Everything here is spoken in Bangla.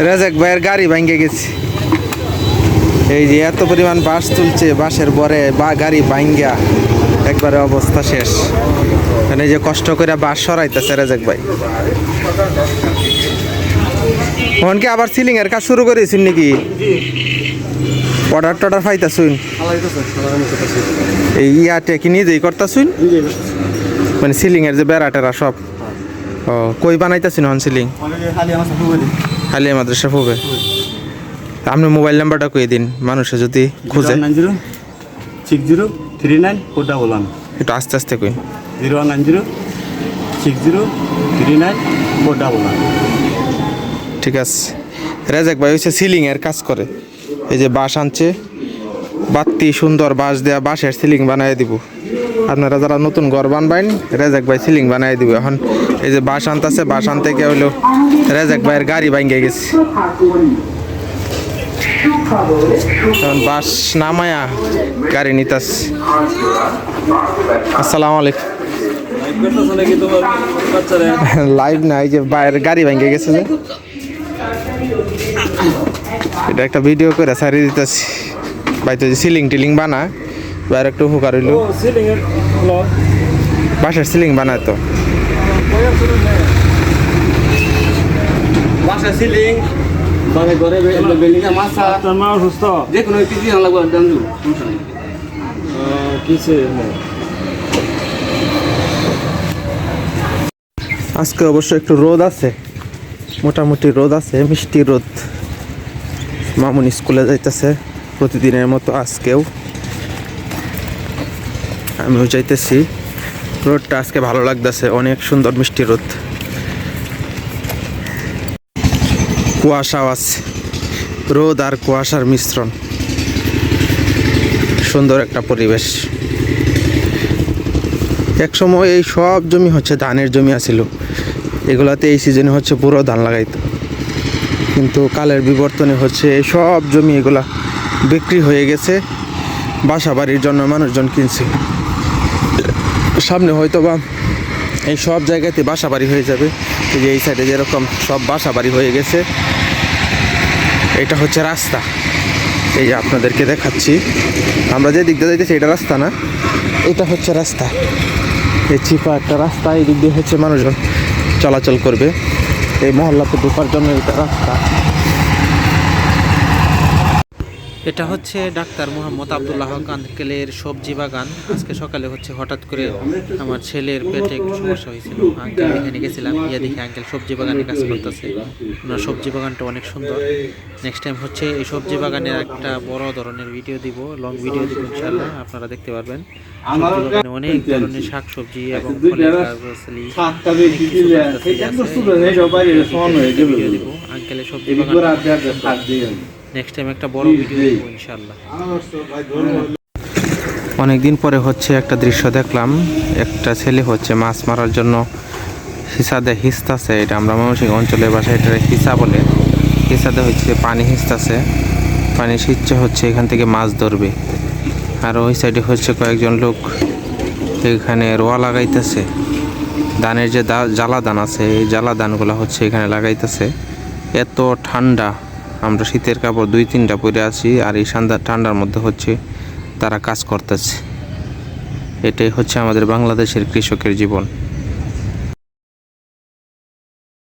রাজাক ভাইয়ের গাড়ি ভাঙ্গে গেছে। এই যে এত পরিমাণ বাস তুলছে বাসের পরে বা গাড়ি ভাঙ্গা একবারে অবস্থা শেষ। মানে যে কষ্ট করে বাস সরাইতেছে রাজাক ভাই। তখন কি আবার সিলিং এর কাজ শুরু করেছেন নাকি? অর্ডার টর্ডার পাইতাছুন? এই ইয়াতে কি নিজেই করতাছুন? মানে সিলিং এর যে বেড়া টেরা সব। ও, কই বানাইতাছেন হন সিলিং হালিয়া মাদ্রাসা ফুবে আপনি মোবাইল নাম্বারটা কই দিন? মানুষে যদি খুঁজে। Nine zero six zero three nine four double one একটু আস্তে আস্তে কই। Zero one nine zero six zero three nine four double one ঠিক আছে। রেজাক ভাই হচ্ছে সিলিং এর কাজ করে। এই যে বাঁশ আনছে বাত্তি সুন্দর বাঁশ দেয়া বাঁশের সিলিং বানাই দিব। আপনারা যারা নতুন ঘর বানবেন রেজাক ভাই সিলিং বানাই দিবে এখন। এই যে বাঁশ আনতেছে, বাঁশ আনতে গিয়ে হইল রেজাক ভাইয়ের গাড়ি ভাঙ্গে গেছে। এখন বাস নামায়া গাড়ি নিতাস আসসালামু আলাইকুম। লাইভ না, এই যে বাইরের গাড়ি ভেঙে গেছে যে। এটা একটা ভিডিও করে সারি দিতেছি। বাইতে সিলিং টিলিং বানা বাইরে একটু হুকার হইল। বাসার সিলিং বানায় তো। বাসা সিলিং মানে ঘরে বিল্ডিং এর মাছা আপনার মা অসুস্থ? যে কোনো কিছু জানা লাগবে দাম সমস্যা নেই। কিসে আজকে অবশ্য একটু রোদ আছে। মোটামুটি রোদ আছে মিষ্টি রোদ। মামুন স্কুলে যাইতেছে প্রতিদিনের মতো আজকেও। আমিও যাইতেছি। রোদটা আজকে ভালো লাগতেছে, অনেক সুন্দর মিষ্টি রোদ। কুয়াশাও আছে রোদ আর কুয়াশার মিশ্রণ। সুন্দর একটা পরিবেশ। এক সময় এই সব জমি হচ্ছে ধানের জমি আছিল। এগুলাতে এই সিজনে হচ্ছে পুরো ধান লাগাইতো। কিন্তু কালের বিবর্তনে হচ্ছে এই সব জমি এগুলা বিক্রি হয়ে গেছে। বাসা বাড়ির জন্য মানুষজন কিনছে। সামনে হয়তো বা এই সব জায়গাতে বাসা বাড়ি হয়ে যাবে। যে এই সাইডে যেরকম সব বাসা বাড়ি হয়ে গেছে, এটা হচ্ছে রাস্তা। এই যে আপনাদেরকে দেখাচ্ছি। আমরা যে দিক দিয়ে যাইতেছি, এটা রাস্তা না? এটা হচ্ছে রাস্তা। এই চিপা একটা রাস্তা, এই দিক দিয়ে হচ্ছে মানুষজন চলাচল করবে। এই মহল্লাতে ঢোকার জন্য এটা রাস্তা। এটা হচ্ছে ডাক্তার মোহাম্মদ আবদুল্লাহ আঙ্কেলের সবজি বাগান। আজকে সকালে হচ্ছে হঠাৎ করে আমার ছেলের পেটে একটু সমস্যা হয়েছিল। আঙ্কেল এখানে গেছিলাম, গিয়ে দেখি আঙ্কেল সবজি বাগানে কাজ করতেছে। ওনার সবজি বাগানটা অনেক সুন্দর। নেক্সট টাইম হচ্ছে এই সবজি বাগানের একটা বড় ধরনের ভিডিও দিব লং ভিডিও দিব ইনশাল্লাহ আপনারা দেখতে পারবেন। অনেক ধরনের শাক সবজি এবং আঙ্কেলের সবজি বাগান। নেক্সট টাইম একটা বড় ভিডিও দেবো ইনশাল্লাহ অনেকদিন পরে হচ্ছে একটা দৃশ্য দেখলাম। একটা ছেলে হচ্ছে মাছ মারার জন্য হিসাদে হিস্তাছে। এটা আমরা ময়মনসিংহ অঞ্চলের ভাষায় এটা হিসা বলে। হিসাদে হচ্ছে পানি হিস্তাছে। পানি সিচ্ছে হচ্ছে এখান থেকে মাছ ধরবে। আর ওই সাইডে হচ্ছে কয়েকজন লোক এখানে রোয়া লাগাইতেছে। ধানের যে দা- জ্বালা দান আছে এই জ্বালা দানগুলো হচ্ছে এখানে লাগাইতেছে। এত ঠান্ডা। আমরা শীতের কাপড় দুই, তিনটা পরে আছি আর এই ঠান্ডা ঠান্ডার মধ্যে হচ্ছে তারা কাজ করতেছে। এটাই হচ্ছে আমাদের বাংলাদেশের কৃষকের জীবন।